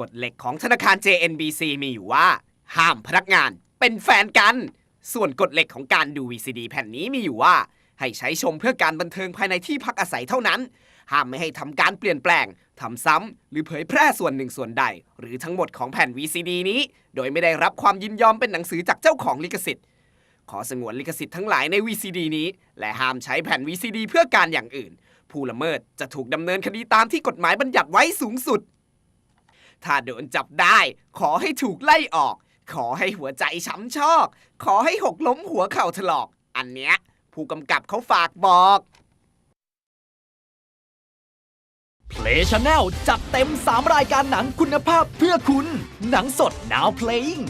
กฎเหล็กของธนาคาร JNBC มีอยู่ว่า ห้ามพนักงานเป็นแฟนกัน ส่วนกฎเหล็กของการดู VCD แผ่นนี้มีอยู่ว่า ให้ใช้ชมเพื่อการบันเทิงภายในที่พักอาศัยเท่านั้น ห้ามไม่ให้ทำการเปลี่ยนแปลงทำซ้ำหรือเผยแพร่ส่วนหนึ่งส่วนใด หรือทั้งหมดของแผ่น VCD นี้ โดยไม่ได้รับความยินยอมเป็นหนังสือจากเจ้าของลิขสิทธิ์ ขอสงวนลิขสิทธิ์ทั้งหลายใน VCD นี้ และห้ามใช้แผ่น VCD เพื่อการอย่างอื่น ผู้ละเมิดจะถูกดำเนินคดีตามที่กฎหมายบัญญัติไว้สูงสุด ถ้าโดนจับได้ ขอให้ถูกไล่ออก ขอให้หัวใจช้ำชอก ขอให้หกล้มหัวเข่าถลอก อันเนี้ยผู้กำกับเขาฝากบอก Play Channel จัดเต็ม 3 รายการหนังคุณภาพเพื่อคุณ หนังสด Now Playing